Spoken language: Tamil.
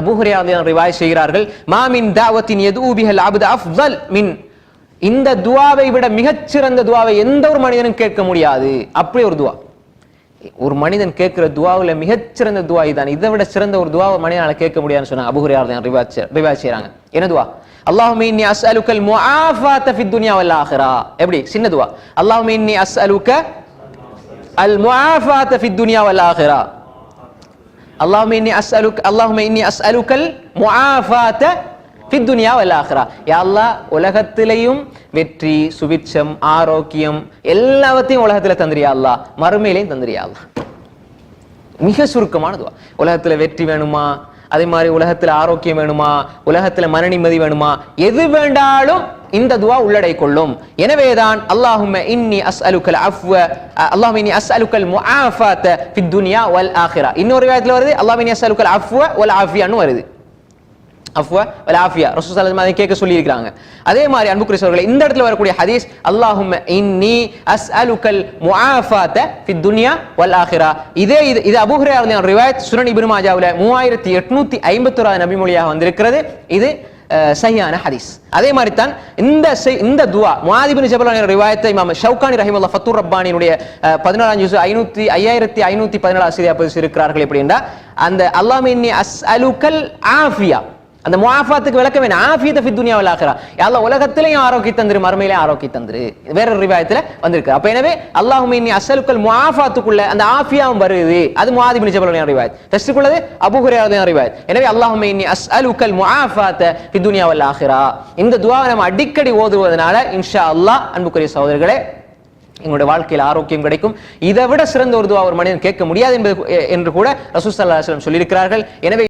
அபூஹுரியா ரிவாய் செய்கிறார்கள் மாமின் தாவத்தின் எது ஊபிஹல் அபுது அஃதல் மின் இந்த துவாவை விட மிகச்சிறந்த துவாவை எந்த ஒரு மனிதனும் கேட்க முடியாது. அப்படி ஒரு துவா. ஒரு மனிதன் கேட்கிற துவாவில் மிகச்சிறந்த துவா இதான். இதை விட சிறந்த ஒரு துவா மனிதனால கேட்க முடியாதுன்னு சொன்னாங்க. அபுஹுரியா ரிவாய் செய்கிறாங்க என்ன துவா? அல்லாஹுமே இன்னி அஸ்அலுக்கல் முஆஃபாத ஃபி துன்யா வல் ஆஹிரா. எப்படி? சின்ன துவா. அல்லாஹுமே இன்னி அஸ்அலுக்க அல் முஆஃபாத ஃபி துன்யா வல் அல்லாஹுமே இன்னி அஸ்அலுக் அல்லாஹுமே இன்னி அஸ்அலுக்கல் முஆஃபாத ஃபித் துனியா வல் ஆஹ்ரா யா அல்லாஹ் உலகத்திலையும் வெற்றி சுபிட்சம் ஆரோக்கியம் எல்லாவற்றையும் உலகத்துல தந்திரியா அல்லாஹ். மறுமையிலையும் தந்திரியா அல்லாஹ். மிக சுருக்கமான துவா. உலகத்துல வெற்றி வேணுமா? அதே மாதிரி உலகத்துல ஆரோக்கியம் வேணுமா? உலகத்துல மன நிம்மதி வேணுமா? எது வேண்டாலும் இந்த துவா உள்ளடை கொள்ளும் எனவேதான் அல்லாஹும் இன்னி அஸ் அலுக்கல் அஃப்வ அல்லாஹும் இன்னி அஸ்அலுக்கல் முஆஃபாத ஃபித் துன்யா வல் ஆஹிரா இன்னொரு விதத்தில் வருது அல்லாஹும்ம இன்னி அஸ்அலுக்கல் அஃப்வ வல் ஆஃபியான்னு வருது. அஃப்வா வல் ஆஃபியா. ரசூல் ஸல்லல்லாஹு அலைஹி கேட்க சொல்லி அதே மாதிரி அன்புக்குரிய சோர்களே இந்த இடத்துல வரக்கூடிய ஹதீஸ் அல்லாஹும்ம இன்னி அஸ்அலுக்கல் முஆஃபாத்த ஃபித் துன்யா வல் ஆখিরা இதே இது இது அபூ ஹுரைரா ரலியல்லாஹு ரிவாயத் சுனன் மூவாயிரத்தி எட்நூத்தி 3851 நபி மொழியாக வந்திருக்கிறது. இது அஹ், சஹியான ஹதீஸ். அதே மாதிரி தான் இந்த செய்- இந்த துவா முஆதிபின் ஜபல் ரிவாயத்தை இமாம் ஷவுகானி ரஹிமல்லா ஃபத்தூர் ரப்பானியினுடைய அஹ், பதினாலாம் ஜூஸ் ஐநூத்தி ஐயாயிரத்தி ஐநூத்தி பதினேழு ஆசிரியா பதிவு இருக்கிறார்கள் எப்படின்னா அந்த அல்லாஹ் இன்னி அஸ்அலுக்கல் ஆஃபியா அந்த முவாஃபாத்துக்கு விளக்க வேணும் ஆஃபியத்தை ஃபி துனியாவில் ஆகிறா எல்லா உலகத்திலையும் ஆரோக்கி தந்துரு மறுமையிலையும் ஆரோக்கி தந்துரு. வேற ஒரு ரிவாயத்தில் வந்திருக்கு. அப்போ எனவே அல்லாஹும் இன்னி அசலுக்கள் முவாஃபாத்துக்குள்ள அந்த ஆஃபியாவும் வருது. அது முவாதி பின் ஜபலுடைய ரிவாயத். ஃபர்ஸ்ட்டுக்குள்ளது அபுகுரையாவுடைய ரிவாயத். எனவே அல்லாஹும் இன்னி அஸ்அலுக்கல் முஆஃபாத்த ஃபி துனியாவில் ஆகிறா இந்த துவாவை நம்ம அடிக்கடி ஓதுவதனால இன்ஷா அல்லாஹ் அன்புக்குரிய சகோதரர்களே எங்களுடைய வாழ்க்கையில் ஆரோக்கியம் கிடைக்கும். இதை விட சிறந்த ஒரு துவா ஒரு மனிதன் கேட்க முடியாது என்பது என்று கூட ரசூசல்லாஸ்லம் சொல்லியிருக்கிறார்கள். எனவே